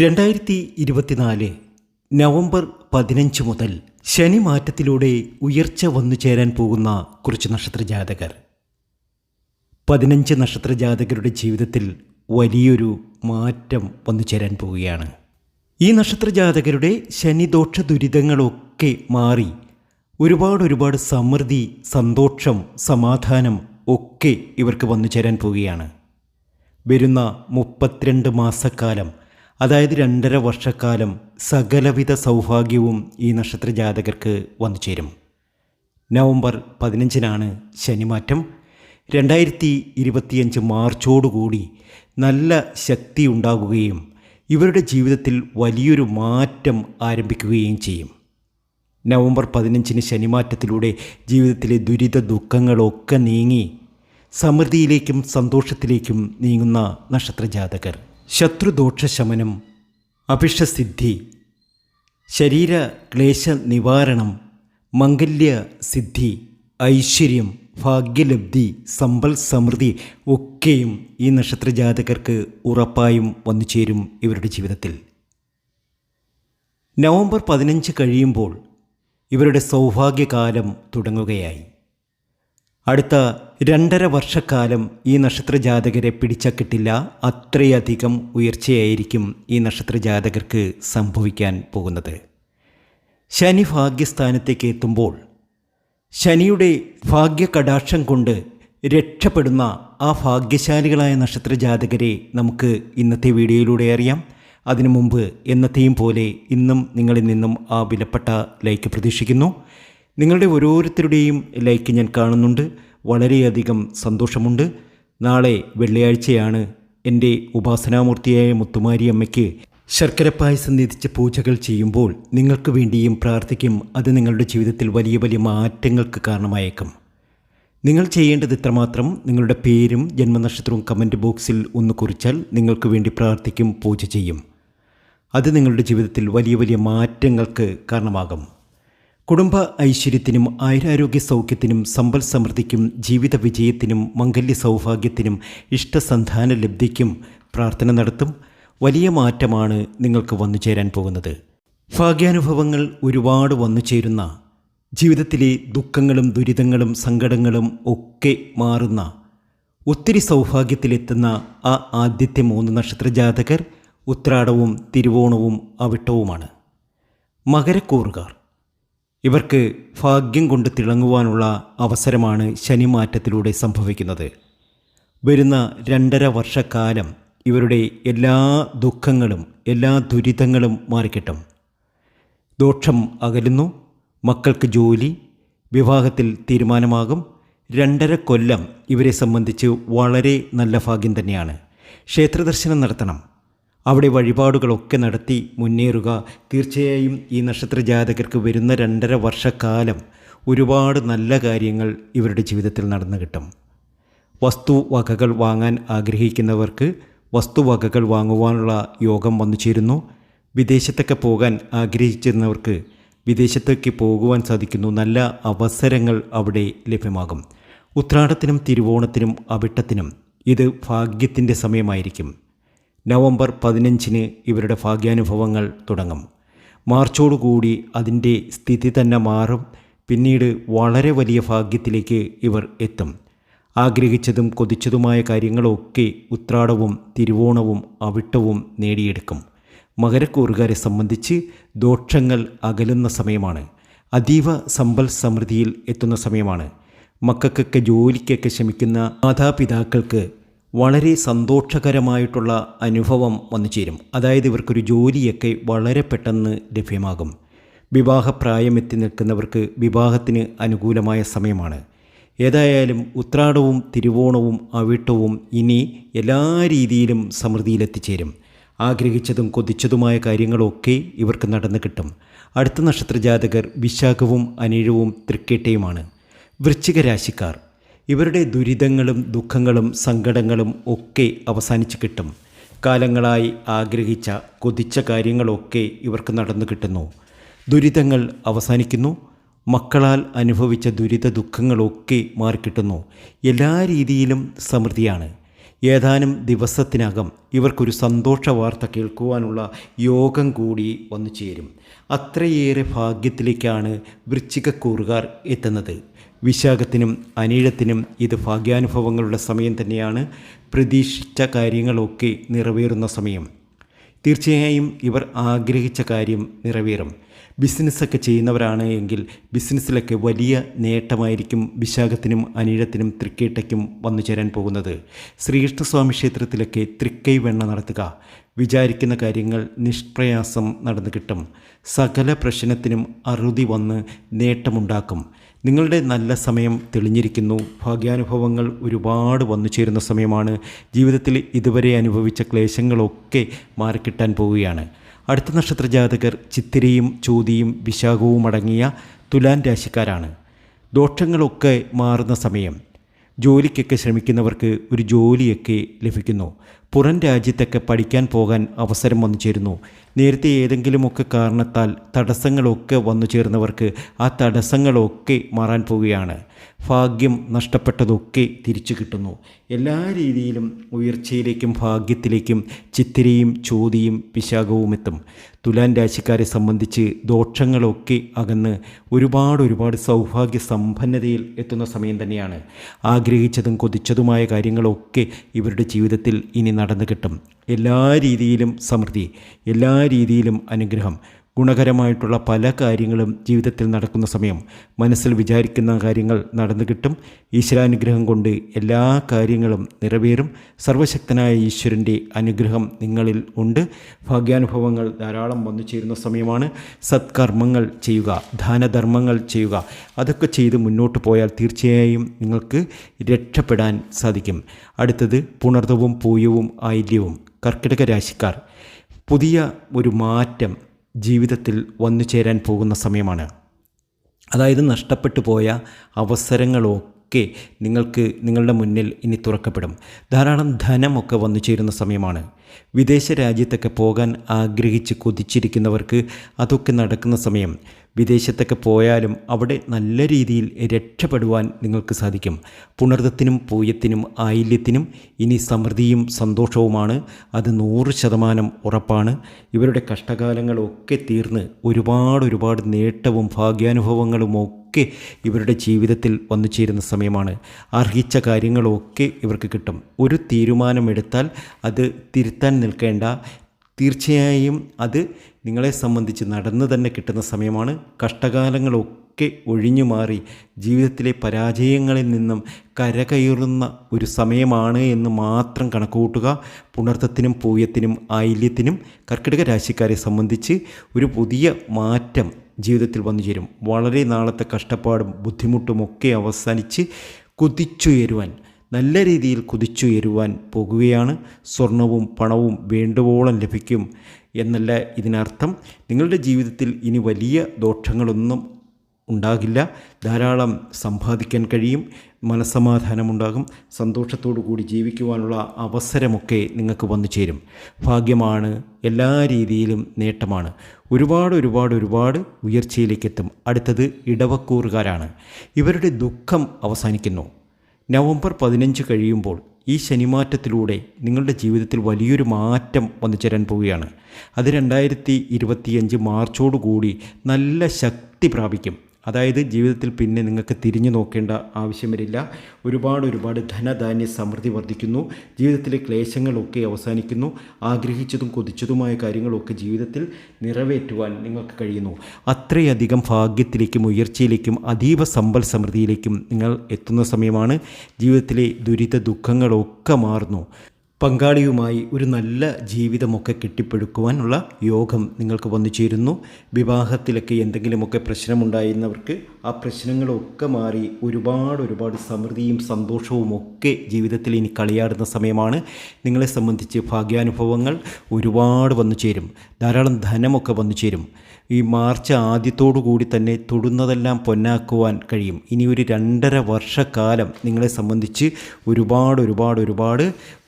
രണ്ടായിരത്തി ഇരുപത്തിനാല് നവംബർ പതിനഞ്ച് മുതൽ ശനി മാറ്റത്തിലൂടെ ഉയർച്ച വന്നു ചേരാൻ പോകുന്ന കുറച്ച് നക്ഷത്രജാതകർ. പതിനഞ്ച് നക്ഷത്രജാതകരുടെ ജീവിതത്തിൽ വലിയൊരു മാറ്റം വന്നു ചേരാൻ പോവുകയാണ്. ഈ നക്ഷത്രജാതകരുടെ ശനിദോഷ ദുരിതങ്ങളൊക്കെ മാറി ഒരുപാട് ഒരുപാട് സമൃദ്ധി സന്തോഷം സമാധാനം ഒക്കെ ഇവർക്ക് വന്നു ചേരാൻ പോവുകയാണ്. വരുന്ന മുപ്പത്തിരണ്ട് മാസക്കാലം അതായത് രണ്ടര വർഷക്കാലം സകലവിധ സൗഭാഗ്യവും ഈ നക്ഷത്ര ജാതകർക്ക് വന്നു ചേരും. നവംബർ പതിനഞ്ചിനാണ് ശനിമാറ്റം. രണ്ടായിരത്തി ഇരുപത്തിയഞ്ച് മാർച്ചോടുകൂടി നല്ല ശക്തി ഉണ്ടാകുകയും ഇവരുടെ ജീവിതത്തിൽ വലിയൊരു മാറ്റം ആരംഭിക്കുകയും ചെയ്യും. നവംബർ പതിനഞ്ചിന് ശനിമാറ്റത്തിലൂടെ ജീവിതത്തിലെ ദുരിത ദുഃഖങ്ങളൊക്കെ നീങ്ങി സമൃദ്ധിയിലേക്കും സന്തോഷത്തിലേക്കും നീങ്ങുന്ന നക്ഷത്രജാതകർ. ശത്രുദോഷ ശമനം അഭിഷസിദ്ധി ശരീര ക്ലേശ നിവാരണം മംഗല്യ സിദ്ധി ഐശ്വര്യം ഭാഗ്യലബ്ധി സമ്പൽ സമൃദ്ധി ഒക്കെയും ഈ നക്ഷത്രജാതകർക്ക് ഉറപ്പായും വന്നു ചേരും ഇവരുടെ ജീവിതത്തിൽ. നവംബർ പതിനഞ്ച് കഴിയുമ്പോൾ ഇവരുടെ സൗഭാഗ്യകാലം തുടങ്ങുകയായി. അടുത്ത രണ്ടര വർഷക്കാലം ഈ നക്ഷത്ര ജാതകരെ പിടിച്ചക്കിട്ടില്ല. അത്രയധികം ഉയർച്ചയായിരിക്കും ഈ നക്ഷത്ര ജാതകർക്ക് സംഭവിക്കാൻ പോകുന്നത്. ശനി ഭാഗ്യസ്ഥാനത്തേക്ക് എത്തുമ്പോൾ ശനിയുടെ ഭാഗ്യകടാക്ഷം കൊണ്ട് രക്ഷപ്പെടുന്ന ആ ഭാഗ്യശാലികളായ നക്ഷത്ര ജാതകരെ നമുക്ക് ഇന്നത്തെ വീഡിയോയിലൂടെ അറിയാം. അതിനു മുമ്പ് എന്നത്തെയും പോലെ ഇന്നും നിങ്ങളിൽ നിന്നും ആ വിലപ്പെട്ട ലൈക്ക് പ്രതീക്ഷിക്കുന്നു. നിങ്ങളുടെ ഓരോരുത്തരുടെയും ലൈക്ക് ഞാൻ കാണുന്നുണ്ട്. വളരെയധികം സന്തോഷമുണ്ട്. നാളെ വെള്ളിയാഴ്ചയാണ് എന്റെ ഉപാസനാമൂർത്തിയായ മുത്തുമാരി അമ്മയ്ക്ക് ശർക്കര പായസം നിധിച്ച പൂജകൾ ചെയ്യുമ്പോൾ നിങ്ങൾക്ക് വേണ്ടിയും പ്രാർത്ഥിക്കും. അത് നിങ്ങളുടെ ജീവിതത്തിൽ വലിയ വലിയ മാറ്റങ്ങൾക്ക് കാരണമായേക്കും. നിങ്ങൾ ചെയ്യേണ്ടത് ഇത്രമാത്രം. നിങ്ങളുടെ പേരും ജന്മനക്ഷത്രവും കമന്റ് ബോക്സിൽ ഒന്ന് കുറിച്ചാൽ നിങ്ങൾക്ക് വേണ്ടി പ്രാർത്ഥിക്കും പൂജ ചെയ്യും. അത് നിങ്ങളുടെ ജീവിതത്തിൽ വലിയ വലിയ മാറ്റങ്ങൾക്ക് കാരണമാകും. കുടുംബ ഐശ്വര്യത്തിനും ആയുരാരോഗ്യ സൗഖ്യത്തിനും സമ്പൽ സമൃദ്ധിക്കും ജീവിത വിജയത്തിനും മംഗല്യ സൗഭാഗ്യത്തിനും ഇഷ്ടസന്ധാന ലബ്ധിക്കും പ്രാർത്ഥന നടത്തും വലിയ മാറ്റമാണ് നിങ്ങൾക്ക് വന്നു ചേരാൻ പോകുന്നത്. ഭാഗ്യാനുഭവങ്ങൾ ഒരുപാട് വന്നു ചേരുന്ന ജീവിതത്തിലെ ദുഃഖങ്ങളും ദുരിതങ്ങളും സങ്കടങ്ങളും ഒക്കെ മാറുന്ന ഒത്തിരി സൗഭാഗ്യത്തിലെത്തുന്ന ആ ആദ്യത്തെ മൂന്ന് നക്ഷത്ര ജാതകർ ഉത്രാടവും തിരുവോണവും അവിട്ടവുമാണ്. മകരക്കൂറുകാർ. ഇവർക്ക് ഭാഗ്യം കൊണ്ട് തിളങ്ങുവാനുള്ള അവസരമാണ് ശനിമാറ്റത്തിലൂടെ സംഭവിക്കുന്നത്. വരുന്ന രണ്ടര വർഷക്കാലം ഇവരുടെ എല്ലാ ദുഃഖങ്ങളും എല്ലാ ദുരിതങ്ങളും മാറിക്കിട്ടും. ദോഷം അകലുന്നു മക്കൾക്ക് ജോലി വിവാഹത്തിൽ തീരുമാനമാകും. രണ്ടര കൊല്ലം ഇവരെ സംബന്ധിച്ച് വളരെ നല്ല ഭാഗ്യം തന്നെയാണ്. ക്ഷേത്രദർശനം നടത്തണം. അവിടെ വഴിപാടുകളൊക്കെ നടത്തി മുന്നേറുക. തീർച്ചയായും ഈ നക്ഷത്ര ജാതകർക്ക് വരുന്ന രണ്ടര വർഷക്കാലം ഒരുപാട് നല്ല കാര്യങ്ങൾ ഇവരുടെ ജീവിതത്തിൽ നടന്നു കിട്ടും. വസ്തുവകകൾ വാങ്ങാൻ ആഗ്രഹിക്കുന്നവർക്ക് വസ്തുവകകൾ വാങ്ങുവാനുള്ള യോഗം വന്നു ചേരുന്നു. വിദേശത്തൊക്കെ പോകാൻ ആഗ്രഹിച്ചിരുന്നവർക്ക് വിദേശത്തേക്ക് പോകുവാൻ സാധിക്കുന്നു. നല്ല അവസരങ്ങൾ അവിടെ ലഭ്യമാകും. ഉത്രാടത്തിനും തിരുവോണത്തിനും അവിട്ടത്തിനും ഇത് ഭാഗ്യത്തിന്റെ സമയമായിരിക്കും. നവംബർ പതിനഞ്ചിന് ഇവരുടെ ഭാഗ്യാനുഭവങ്ങൾ തുടങ്ങും. മാർച്ചോടുകൂടി അതിന്റെ സ്ഥിതി തന്നെ മാറും. പിന്നീട് വളരെ വലിയ ഭാഗ്യത്തിലേക്ക് ഇവർ എത്തും. ആഗ്രഹിച്ചതും കൊതിച്ചതുമായ കാര്യങ്ങളൊക്കെ ഉത്രാടവും തിരുവോണവും അവിട്ടവും നേടിയെടുക്കും. മകരക്കൂറുകാരെ സംബന്ധിച്ച് ദോഷങ്ങൾ അകലുന്ന സമയമാണ്. അതീവ സമ്പൽ സമൃദ്ധിയിൽ എത്തുന്ന സമയമാണ്. മക്കൾക്കൊക്കെ ജോലിക്കൊക്കെ ശ്രമിക്കുന്ന മാതാപിതാക്കൾക്ക് വളരെ സന്തോഷകരമായിട്ടുള്ള അനുഭവം വന്നു ചേരും അതായത് ഇവർക്കൊരു ജോലിയൊക്കെ വളരെ പെട്ടെന്ന് ലഭ്യമാകും. വിവാഹപ്രായമെത്തി നിൽക്കുന്നവർക്ക് വിവാഹത്തിന് അനുകൂലമായ സമയമാണ്. ഏതായാലും ഉത്രാടവും തിരുവോണവും അവിട്ടവും ഇനി എല്ലാ രീതിയിലും സമൃദ്ധിയിലെത്തിച്ചേരും. ആഗ്രഹിച്ചതും കൊതിച്ചതുമായ കാര്യങ്ങളൊക്കെ ഇവർക്ക് നടന്നു കിട്ടും. അടുത്ത നക്ഷത്ര ജാതകർ വിശാഖവും അനിഴവും തൃക്കേട്ടയുമാണ്. വൃശ്ചിക രാശിക്കാർ ഇവരുടെ ദുരിതങ്ങളും ദുഃഖങ്ങളും സങ്കടങ്ങളും ഒക്കെ അവസാനിച്ച് കിട്ടും. കാലങ്ങളായി ആഗ്രഹിച്ച കൊതിച്ച കാര്യങ്ങളൊക്കെ ഇവർക്ക് നടന്നു കിട്ടുന്നു. ദുരിതങ്ങൾ അവസാനിക്കുന്നു. മക്കളാൽ അനുഭവിച്ച ദുരിത ദുഃഖങ്ങളൊക്കെ മാറിക്കിട്ടുന്നു. എല്ലാ രീതിയിലും സമൃദ്ധിയാണ്. ഏതാനും ദിവസത്തിനകം ഇവർക്കൊരു സന്തോഷ വാർത്ത കേൾക്കുവാനുള്ള യോഗം കൂടി വന്നു ചേരും. അത്രയേറെ ഭാഗ്യത്തിലേക്കാണ് വൃശ്ചികക്കൂറുകാർ എത്തുന്നത്. വിശാഖത്തിനും അനീഴത്തിനും ഇത് ഭാഗ്യാനുഭവങ്ങളുടെ സമയം തന്നെയാണ് പ്രതീക്ഷിച്ച കാര്യങ്ങളൊക്കെ നിറവേറുന്ന സമയം. തീർച്ചയായും ഇവർ ആഗ്രഹിച്ച കാര്യം നിറവേറും. ബിസിനസ്സൊക്കെ ചെയ്യുന്നവരാണ് എങ്കിൽ ബിസിനസ്സിലൊക്കെ വലിയ നേട്ടമായിരിക്കും വിശാഖത്തിനും അനീഴത്തിനും തൃക്കേട്ടയ്ക്കും വന്നു ചേരാൻ പോകുന്നത്. ശ്രീകൃഷ്ണസ്വാമി ക്ഷേത്രത്തിലൊക്കെ തൃക്കൈ വെണ്ണ നടത്തുക. വിചാരിക്കുന്ന കാര്യങ്ങൾ നിഷ്പ്രയാസം നടന്നു കിട്ടും. സകല പ്രശ്നത്തിനും അറുതി വന്ന് നേട്ടമുണ്ടാക്കും. നിങ്ങളുടെ നല്ല സമയം തെളിഞ്ഞിരിക്കുന്നു. ഭാഗ്യാനുഭവങ്ങൾ ഒരുപാട് വന്നു ചേരുന്ന സമയമാണ്. ജീവിതത്തിൽ ഇതുവരെ അനുഭവിച്ച ക്ലേശങ്ങളൊക്കെ മാറിക്കിട്ടാൻ പോവുകയാണ്. അടുത്ത നക്ഷത്ര ജാതകർ ചിത്തിരയും ചോതിയും വിശാഖവും അടങ്ങിയ തുലാൻ രാശിക്കാരാണ്. ദോഷങ്ങളൊക്കെ മാറുന്ന സമയം. ജോലിക്കൊക്കെ ശ്രമിക്കുന്നവർക്ക് ഒരു ജോലിയൊക്കെ ലഭിക്കുന്നു. പുറം രാജ്യത്തൊക്കെ പഠിക്കാൻ പോകാൻ അവസരം വന്നു ചേരുന്നു നേരത്തെ ഏതെങ്കിലുമൊക്കെ കാരണത്താൽ തടസ്സങ്ങളൊക്കെ വന്നു ചേർന്നവർക്ക് ആ തടസ്സങ്ങളൊക്കെ മാറാൻ പോവുകയാണ്. ഭാഗ്യം നഷ്ടപ്പെട്ടതൊക്കെ തിരിച്ചു കിട്ടുന്നു. എല്ലാ രീതിയിലും ഉയർച്ചയിലേക്കും ഭാഗ്യത്തിലേക്കും ചിത്തിരയും ചോതിയും വിശാഖവും എത്തും. തുലാൻ രാശിക്കാരെ സംബന്ധിച്ച് ദോഷങ്ങളൊക്കെ അകന്ന് ഒരുപാട് ഒരുപാട് സൗഭാഗ്യ സമ്പന്നതയിൽ എത്തുന്ന സമയം തന്നെയാണ്. ആഗ്രഹിച്ചതും കൊതിച്ചതുമായ കാര്യങ്ങളൊക്കെ ഇവരുടെ ജീവിതത്തിൽ ഇനി നടന്നു കിട്ടും. എല്ലാ രീതിയിലും സമൃദ്ധി എല്ലാ രീതിയിലും അനുഗ്രഹം. ഗുണകരമായിട്ടുള്ള പല കാര്യങ്ങളും ജീവിതത്തിൽ നടക്കുന്ന സമയം മനസ്സിൽ വിചാരിക്കുന്ന കാര്യങ്ങൾ നടന്നു കിട്ടും. ഈശ്വരാനുഗ്രഹം കൊണ്ട് എല്ലാ കാര്യങ്ങളും നിറവേറും. സർവശക്തനായ ഈശ്വരന്റെ അനുഗ്രഹം നിങ്ങളിൽ ഉണ്ട്. ഭാഗ്യാനുഭവങ്ങൾ ധാരാളം വന്നു ചേരുന്ന സമയമാണ്. സത്കർമ്മങ്ങൾ ചെയ്യുക ദാനധർമ്മങ്ങൾ ചെയ്യുക അതൊക്കെ ചെയ്ത് മുന്നോട്ട് പോയാൽ തീർച്ചയായും നിങ്ങൾക്ക് രക്ഷപ്പെടാൻ സാധിക്കും. അടുത്തത് പുണർതവും പൂയവും ആയില്യവും. കർക്കിടക രാശിക്കാർ പുതിയ ഒരു മാറ്റം ജീവിതത്തിൽ വന്നു ചേരാൻ പോകുന്ന സമയമാണ്. അതായത് നഷ്ടപ്പെട്ടു പോയ അവസരങ്ങളൊക്കെ നിങ്ങൾക്ക് നിങ്ങളുടെ മുന്നിൽ ഇനി തുറക്കപ്പെടും. ധാരാളം ധനമൊക്കെ വന്നു ചേരുന്ന സമയമാണ്. വിദേശ രാജ്യത്തൊക്കെ പോകാൻ ആഗ്രഹിച്ച് കൊതിച്ചിരിക്കുന്നവർക്ക് അതൊക്കെ നടക്കുന്ന സമയം. വിദേശത്തൊക്കെ പോയാലും അവിടെ നല്ല രീതിയിൽ രക്ഷപ്പെടുവാൻ നിങ്ങൾക്ക് സാധിക്കും. പുണർദത്തിനും പൂയത്തിനും ആയില്യത്തിനും ഇനി സമൃദ്ധിയും സന്തോഷവുമാണ്. അത് നൂറ് ശതമാനം ഉറപ്പാണ്. ഇവരുടെ കഷ്ടകാലങ്ങളൊക്കെ തീർന്ന് ഒരുപാട് ഒരുപാട് നേട്ടവും ഭാഗ്യാനുഭവങ്ങളും ഒക്കെ ഇവരുടെ ജീവിതത്തിൽ വന്നു ചേരുന്ന സമയമാണ്. അർഹിച്ച കാര്യങ്ങളൊക്കെ ഇവർക്ക് കിട്ടും. ഒരു തീരുമാനമെടുത്താൽ അത് തിരുത്താൻ നിൽക്കേണ്ട. തീർച്ചയായും അത് നിങ്ങളെ സംബന്ധിച്ച് നടന്നു തന്നെ കിട്ടുന്ന സമയമാണ്. കഷ്ടകാലങ്ങളൊക്കെ ഒഴിഞ്ഞു മാറി ജീവിതത്തിലെ പരാജയങ്ങളിൽ നിന്നും കരകയറുന്ന ഒരു സമയമാണ് എന്ന് മാത്രം കണക്കുകൂട്ടുക. പുണർത്തത്തിനും പൂയത്തിനും ആയില്യത്തിനും കർക്കിടക രാശിക്കാരെ സംബന്ധിച്ച് ഒരു പുതിയ മാറ്റം ജീവിതത്തിൽ വന്നു ചേരും. വളരെ നാളത്തെ കഷ്ടപ്പാടും ബുദ്ധിമുട്ടുമൊക്കെ അവസാനിച്ച് കുതിച്ചുയരുവാൻ നല്ല രീതിയിൽ കുതിച്ചുയരുവാൻ പോകുകയാണ്. സ്വർണവും പണവും വേണ്ടുവോളം ലഭിക്കും എന്നല്ല ഇതിനർത്ഥം. നിങ്ങളുടെ ജീവിതത്തിൽ ഇനി വലിയ ദോഷങ്ങളൊന്നും ഉണ്ടാകില്ല. ധാരാളം സമ്പാദിക്കാൻ കഴിയും. മനസ്സമാധാനമുണ്ടാകും. സന്തോഷത്തോടു കൂടി ജീവിക്കുവാനുള്ള അവസരമൊക്കെ നിങ്ങൾക്ക് വന്നു ചേരും. ഭാഗ്യമാണ് എല്ലാ രീതിയിലും നേട്ടമാണ്. ഒരുപാട് ഒരുപാട് ഒരുപാട് ഉയർച്ചയിലേക്ക് എത്തും അടുത്തത് ഇടവക്കൂറുകാരാണ്. ഇവരുടെ ദുഃഖം അവസാനിക്കുന്നു. നവംബർ പതിനഞ്ച് കഴിയുമ്പോൾ ഈ ശനിമാറ്റത്തിലൂടെ നിങ്ങളുടെ ജീവിതത്തിൽ വലിയൊരു മാറ്റം വന്നു ചേരാൻ പോവുകയാണ്. അത് രണ്ടായിരത്തി ഇരുപത്തിയഞ്ച് മാർച്ചോടുകൂടി നല്ല ശക്തി പ്രാപിക്കും. അതായത് ജീവിതത്തിൽ പിന്നെ നിങ്ങൾക്ക് തിരിഞ്ഞു നോക്കേണ്ട ആവശ്യം വരില്ല. ഒരുപാട് ഒരുപാട് ധനധാന്യ സമൃദ്ധി വർദ്ധിക്കുന്നു. ജീവിതത്തിലെ ക്ലേശങ്ങളൊക്കെ അവസാനിക്കുന്നു. ആഗ്രഹിച്ചതും കൊതിച്ചതുമായ കാര്യങ്ങളൊക്കെ ജീവിതത്തിൽ നിറവേറ്റുവാൻ നിങ്ങൾക്ക് കഴിയുന്നു. അത്രയധികം ഭാഗ്യത്തിലേക്കും ഉയർച്ചയിലേക്കും അതീവ സമ്പൽ സമൃദ്ധിയിലേക്കും നിങ്ങൾ എത്തുന്ന സമയമാണ്. ജീവിതത്തിലെ ദുരിത ദുഃഖങ്ങളൊക്കെ മാറുന്നു. പങ്കാളിയുമായി ഒരു നല്ല ജീവിതമൊക്കെ കെട്ടിപ്പടുക്കുവാനുള്ള യോഗം നിങ്ങൾക്ക് വന്നു ചേരുന്നു വിവാഹത്തിലൊക്കെ എന്തെങ്കിലുമൊക്കെ പ്രശ്നമുണ്ടായിരുന്നവർക്ക് ആ പ്രശ്നങ്ങളൊക്കെ മാറി ഒരുപാട് ഒരുപാട് സമൃദ്ധിയും സന്തോഷവും ഒക്കെ ജീവിതത്തിൽ ഇനി കളിയാടുന്ന സമയമാണ്. നിങ്ങളെ സംബന്ധിച്ച് ഭാഗ്യാനുഭവങ്ങൾ ഒരുപാട് വന്നു ചേരും ധാരാളം ധനമൊക്കെ വന്നു ചേരും ഈ മാർച്ച് ആദ്യത്തോടു കൂടി തന്നെ തൊടുന്നതെല്ലാം പൊന്നാക്കുവാൻ കഴിയും. ഇനി ഒരു രണ്ടര വർഷക്കാലം നിങ്ങളെ സംബന്ധിച്ച് ഒരുപാട് ഒരുപാട് ഒരുപാട്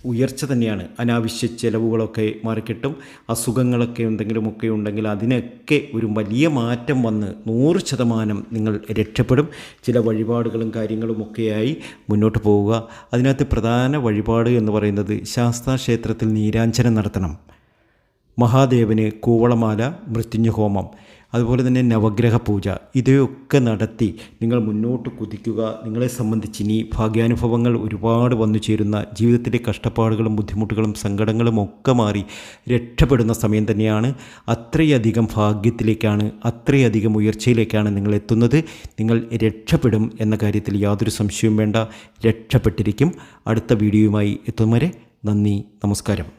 ഉയർച്ച തന്നെയാണ്. അനാവശ്യ ചെലവുകളൊക്കെ മാറിക്കിട്ടും. അസുഖങ്ങളൊക്കെ എന്തെങ്കിലുമൊക്കെ ഉണ്ടെങ്കിൽ അതിനൊക്കെ ഒരു വലിയ മാറ്റം വന്ന് നൂറ് ശതമാനം നിങ്ങൾ രക്ഷപ്പെടും. ചില വഴിപാടുകളും കാര്യങ്ങളുമൊക്കെയായി മുന്നോട്ട് പോവുക. അതിനകത്ത് പ്രധാന വഴിപാട് എന്ന് പറയുന്നത് ശാസ്താക്ഷേത്രത്തിൽ നീരാഞ്ജനം നടത്തണം. മഹാദേവന് കൂവളമാല മൃത്യുഞ്ജഹോമം അതുപോലെ തന്നെ നവഗ്രഹ പൂജ ഇവയൊക്കെ നടത്തി നിങ്ങൾ മുന്നോട്ട് കുതിക്കുക. നിങ്ങളെ സംബന്ധിച്ച് ഇനി ഭാഗ്യാനുഭവങ്ങൾ ഒരുപാട് വന്നു ചേരുന്ന ജീവിതത്തിലെ കഷ്ടപ്പാടുകളും ബുദ്ധിമുട്ടുകളും സങ്കടങ്ങളും ഒക്കെ മാറി രക്ഷപ്പെടുന്ന സമയം തന്നെയാണ്. അത്രയധികം ഭാഗ്യത്തിലേക്കാണ് അത്രയധികം ഉയർച്ചയിലേക്കാണ് നിങ്ങൾ എത്തുന്നത്. നിങ്ങൾ രക്ഷപ്പെടും എന്ന കാര്യത്തിൽ യാതൊരു സംശയവും വേണ്ട. രക്ഷപ്പെട്ടിരിക്കും. അടുത്ത വീഡിയോയുമായി എത്തും വരെ നന്ദി നമസ്കാരം.